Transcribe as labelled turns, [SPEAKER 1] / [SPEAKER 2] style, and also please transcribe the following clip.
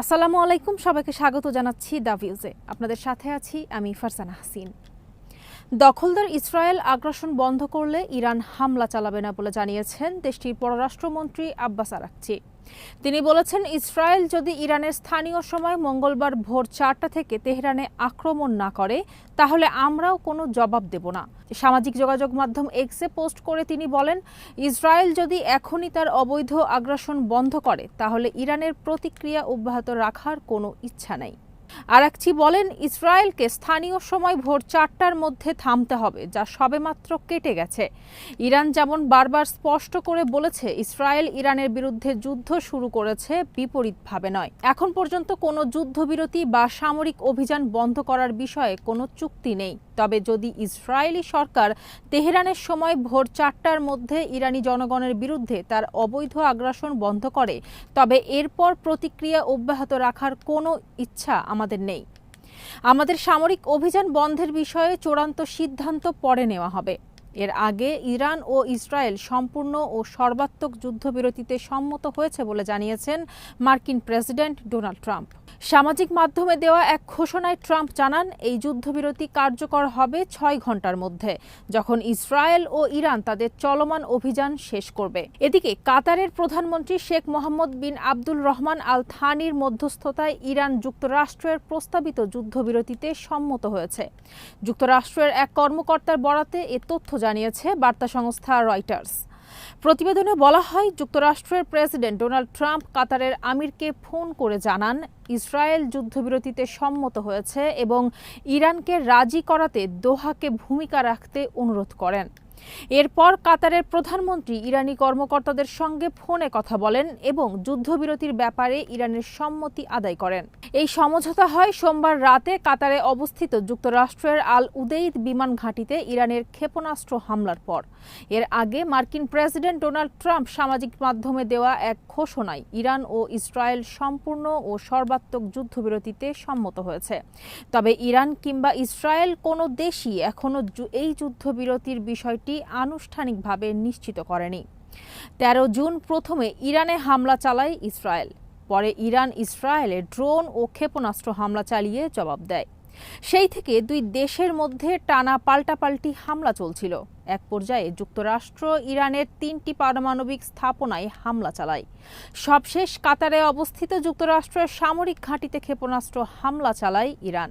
[SPEAKER 1] আসসালামু আলাইকুম সবাইকে স্বাগত জানাচ্ছি দ্য ভিউজে। আপনাদের সাথে আছি আমি ফারসানা হাসিন। দখলদার ইসরায়েল আগ্রাসন বন্ধ করলে ইরান হামলা চালাবে না বলে জানিয়েছেন দেশটির পররাষ্ট্রমন্ত্রী আব্বাস আরাকচি। তিনি বলেছেন, ইসরায়েল যদি ইরানের স্থানীয় সময় মঙ্গলবার ভোর চারটা থেকে তেহরানে আক্রমণ না করে, তাহলে আমরাও কোনো জবাব দেব না। সামাজিক যোগাযোগ মাধ্যম এক্সে পোস্ট করে তিনি বলেন, ইসরায়েল যদি এখনই তার অবৈধ আগ্রাসন বন্ধ করে, তাহলে ইরানের প্রতিক্রিয়া অব্যাহত রাখার কোনো ইচ্ছা নেই। আরাকচি বলেন, ইসরায়েলকে স্থানীয় সময় ভোর চারটার মধ্যে থামতে হবে, যা সবেমাত্র কেটে গেছে। ইরান যেমন বারবার স্পষ্ট করে বলেছে, ইসরায়েল ইরানের বিরুদ্ধে যুদ্ধ শুরু করেছে, বিপরীতভাবে নয়। এখন পর্যন্ত কোনো যুদ্ধবিরতি বা সামরিক অভিযান বন্ধ করার বিষয়ে কোনো চুক্তি নেই। তবে যদি ইসরায়েলি সরকার তেহরানের সময় ভোর চারটার মধ্যে ইরানি জনগণের বিরুদ্ধে তার অবৈধ আগ্রাসন বন্ধ করে, তবে এরপর প্রতিক্রিয়া অব্যাহত রাখার কোনো ইচ্ছা আমাদের নেই। আমাদের সামরিক অভিযান বন্ধের বিষয়ে চূড়ান্ত সিদ্ধান্ত পরে নেওয়া হবে। এর আগে ইরান ও ইসরায়েল সম্পূর্ণ ও সর্বাত্মক যুদ্ধবিরতিতে সম্মত হয়েছে বলে জানিয়েছেন মার্কিন প্রেসিডেন্ট ডোনাল্ড ট্রাম্প। সামাজিক মাধ্যমে দেওয়া এক ঘোষণায় ট্রাম্প জানান, এই যুদ্ধবিরতি কার্যকর হবে ছয় ঘণ্টার মধ্যে, যখন ইসরায়েল ও ইরান তাদের চলমান অভিযান শেষ করবে। এদিকে কাতারের প্রধানমন্ত্রী Sheikh Mohammed bin Abdul Rahman Al থানির মধ্যস্থতায় ইরান যুক্তরাষ্ট্রের প্রস্তাবিত যুদ্ধবিরতিতে সম্মত হয়েছে। যুক্তরাষ্ট্রের এক কর্মকর্তার বরাতে এ তথ্য জানিয়েছে বার্তা সংস্থা রয়টার্স। প্রতিবেদনে বলা হয়, যুক্তরাষ্ট্রের প্রেসিডেন্ট ডোনাল্ড ট্রাম্প কাতারের আমিরকে ফোন করে জানান, ইসরায়েল যুদ্ধবিরতিতে সম্মত হয়েছে এবং ইরানকে রাজি করাতে দোহাকে ভূমিকা রাখতে অনুরোধ করেন। এরপর কাতারের প্রধানমন্ত্রী ইরানি কর্মকর্তাদের সঙ্গে ফোনে কথা বলেন এবং যুদ্ধবিরতির ব্যাপারে ইরানের সম্মতি আদায় করেন। এই সমঝোতা হয় সোমবার রাতে কাতারে অবস্থিত যুক্তরাষ্ট্রের আল উদেইদ বিমান ঘাঁটিতে ইরানের ক্ষেপণাস্ত্র হামলার পর। এর আগে মার্কিন প্রেসিডেন্ট ডোনাল্ড ট্রাম্প সামাজিক মাধ্যমে দেওয়া এক ঘোষণায় ইরান ও ইসরায়েল সম্পূর্ণ ও সর্বাত্মক যুদ্ধবিরতিতে সম্মত হয়েছে। তবে ইরান কিংবা ইসরায়েল কোনো দেশই এখনও এই যুদ্ধবিরতির বিষয়টি আনুষ্ঠানিকভাবে নিশ্চিত করেনি। তেরো জুন প্রথমে ইরানে হামলা চালায় ইসরায়েল। পরে ইরান ইসরায়েলে ড্রোন ও ক্ষেপণাস্ত্র হামলা চালিয়ে জবাব দেয়। সেই থেকে দুই দেশের মধ্যে টানা পাল্টাপাল্টি হামলা চলছিল। এক পর্যায়ে যুক্তরাষ্ট্র ইরানের তিনটি পারমাণবিক স্থাপনায় হামলা চালায়। সবশেষ কাতারে অবস্থিত যুক্তরাষ্ট্রের সামরিক ঘাঁটিতে ক্ষেপণাস্ত্র হামলা চালায় ইরান।